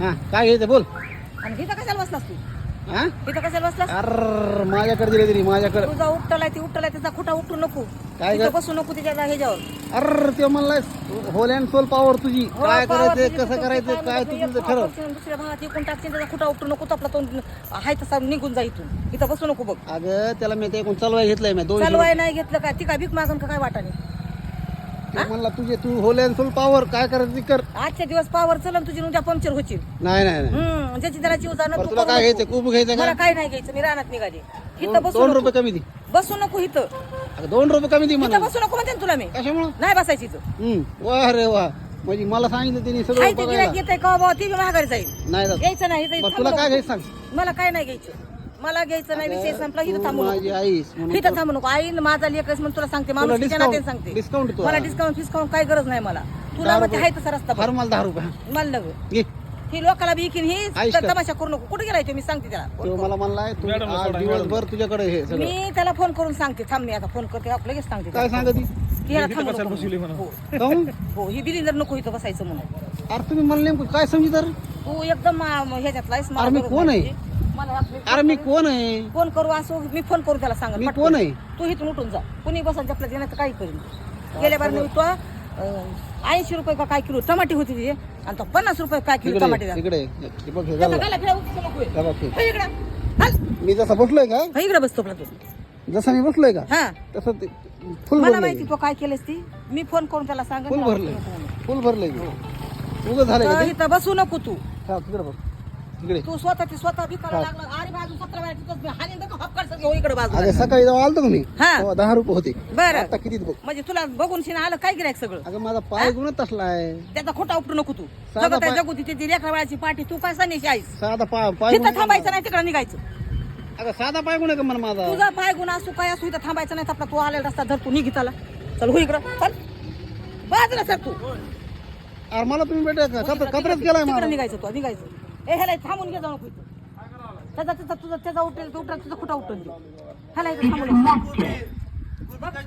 हा काय घ्यायचं बोल. आणि इथं कशाला बसलास तू? हा? इथं कशाला बसलास? अर माझ्याकडे दिले तरी माझ्याकडे. तुझा उठलाय ती उठलाय त्याचा खुटा उठू नको. काय ग? बसू नको त्याच्या ह्याच्यावर. अर ते म्हणलाय होल अँड सोल पॉवर तुझी. हो, काय करायचं तुझी कसं तू करायचं काय तुझं ठरव. दुसऱ्या भागात एकूण टाकशील त्याचा खुटा उठू नको तो आपला तोंड आहे तसा निघून जा इथून. इथं बसू नको बघ. अगं त्याला मी ते एकूण चालवाय घेतलंय मी दोन चालवाय नाही घेतलं काय? ती काय भीक मागून का काय वाटाने? ते म्हणला तुझे तू होल अँड सोल पॉवर काय करायचं ते कर. आजच्या दिवस पावर चलन तुझी उद्या पंक्चर होतील नाही नाही नाही. हम्म ज्याची त्याला जीव जाणं बरं, तू तुला करू काय नको. घ्यायचं? खूप घ्यायचं मला का? काय नाही घ्यायचं मी रानात निघाले. इथं दोन बसू दोन नको. रुपये कमी दे. बसू नको इथं. अगं, दोन रुपये कमी दे इथं म्हणा बसू नको म्हणते ना तुला मी. कशामुळं? नाही बसायची इथं. हम्म. वा रे वा. म्हणजे मला सांगितलं त्यांनी सगळं काय ते बघायला. का बाबा? ती बी जाईल. नाही जात. घ्यायचं नाही इथं बरं, थांबू तुला काय. घ्यायचं सांग? मला काय नाही घ्यायचं. मला घ्यायचं नाही विषय संपला इथं थांबू माझी नको आईस म्हणून इथं थांबू नको आई माझा लेकच म्हणून तुला सांगते माणूस discount- सांगते discount तू मला आहे. डिस्काउंट फिस्काउंट काय गरज नाही मला तुला रुपये. आहे तसा रस्ता फार. मला दहा रुपये हा. मला घे ही लोकाला बी इकीन ही. तमाशा करू नको कुठे गेलाय तो मी सांगते त्याला तो मला म्हणलाय तू आज दिवसभर तुझ्याकडे हे सगळं मी त्याला फोन करून सांगते थांब मी आता फोन करते आप- लगेच सांगते काय त्याला. सांगत की ह्याला थांबू नको म्हणून. हो. काहून हो ही बिलिंदर नको इथं बसायचं म्हणून अरे तुम्ही मला नेमकं काय समजी तर तू एकदम म- ह्याच्यातला आहेस, मला अरे मी गरज कोण आहे? मला अरे मी कोण आहे? फोन करू असो मी फोन करू त्याला सांग मी कोण आहे? तू इथून उठून जा. कुणी बसन चपला देण्यात काही करीन गेल्या बार मी तो ऐंशी रुपये का काय किलो टमाटे होती ती आणि तो पन्नास रुपये काय किलो टमाटे इकडे द्या. इकडे हे बघ हे त्याचा झालं. गाला फिरा, उचलू नको हे. हे बघ हे. हे इकडं. हल. मी जसा बसलोय का? हे इकडं बसतो आपला तू. जसा मी बसलोय का? हा. तसं ते फुल मला भरलंय माहिती तो काय केलंस ती. मी फोन करून त्याला सांग फुल भरलंय. फुल भरलंय उगं झालंय का ते? इथं बसू नको तू. हा तिकडे बघ. तिकडे तू स्वतः ती स्वतः भिकायला लागला. अरे बाजू सतरा वेळा तिथंच हानी नका हपकाड सगळं हो इकडे बाजू सकाळी जेव्हा आलतो का मी हा. तेव्हा दहा रुपये होते. बरं. आता किती बघ. म्हणजे तुला बघून शिना आलं काय गिरायक सगळं? अगं माझा पाय गुणच आहे. त्याचा खोटा उपटू नको तू. साधा जगत आहे पाय- जगू तिथे ती लेकरा बाळाची पाठी. तू काय सनेशी आहेस? साधा पाय पाय तिथं थांबायचं नाही तिकडे निघायचं. अगं साधा पाय गुण आहे का मला माझा? तुझा पाय गुण असू काय असू इथं थांबायचं नाही आपला तू आलेला रस्ता धर तू निघिताला चल हो इकडं. चल. बाजूला सर तू. अरे मला तुम्ही भेटा का कत्र कत्रच केलाय तिकडे मला निघायचं तू निघायचं. ए ह्याला थांबून घे जाऊ नको इथं त्याचा त्याचा तुझा त्याचा उठेल तो उठेल तुझा कुठं उठून दे ह्याला थांबून घे.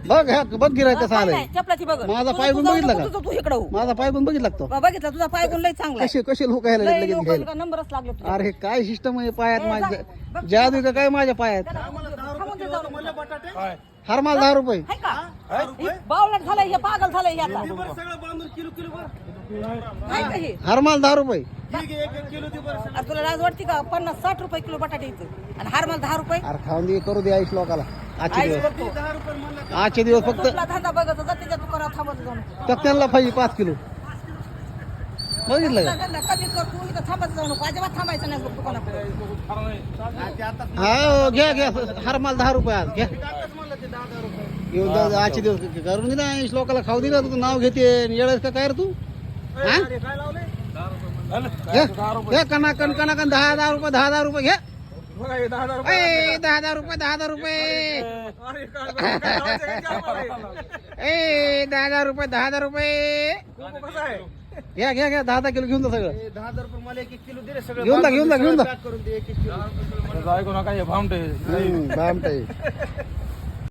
बघ ह्या बघ गिराय कसं काय आलंय नाही, चपलाची बघ माझा तुझं पाय गुण बघितला का? तू इकडं हो माझा पाय गुण बघितला का तो बघितला तुझा पाय गुण लय चांगला आहे. कसे कसे लोक यायला लय लगेच घ्यायला नंबरच लागले. अरे हे काय सिस्टम आहे पायात. माझ्या. जादू का काय माझ्या पायात थांबून दे जाऊ नको. हर माल दहा रुपये हाय का? हे बावळट झालंय हे पागल झालंय हे आता का हे? हर माल दहा रुपये. अरे तुला लाज वाटते का? पन्नास साठ रुपये किलो बटाटे इथं. आणि हार मला दहा रुपये? अरे खाऊन दे करू दे आईस लोकाला. आजचे आईस दिवस. आजचे दिवस फक्त तुला धंदा बघत त्याच्या दुकानात थांबत जाऊन. पाहिजे पाच किलो. बघितलं का? धंदा कमी कर तू इथं थांबत जाऊ नको. अजिबात थांबायचं नाही बघ हा हो, घ्या घ्या. हर माल दहा रुपये आज. घ्या. जा जा, आजचे दिवस करून दे ना लोकाला खाऊ दे ना तू नाव घेते येळेस का काय रे तू? हा? घ्या कनाकन कनाकन दहा दहा रुपये दहा दहा रुपये घ्या ए, दहा दहा रुपये दहा दहा रुपये ए दहा दहा रुपये दहा दहा रुपये घ्या घ्या घ्या दहा दहा किलो घेऊन जा सगळं दहा हजार रुपये मला एक एक किलो दिले सगळं घेऊन जा घेऊन जा घेऊन जा पॅक करून दे एक एक किलो ऐकू नका हे भामटे भामटं.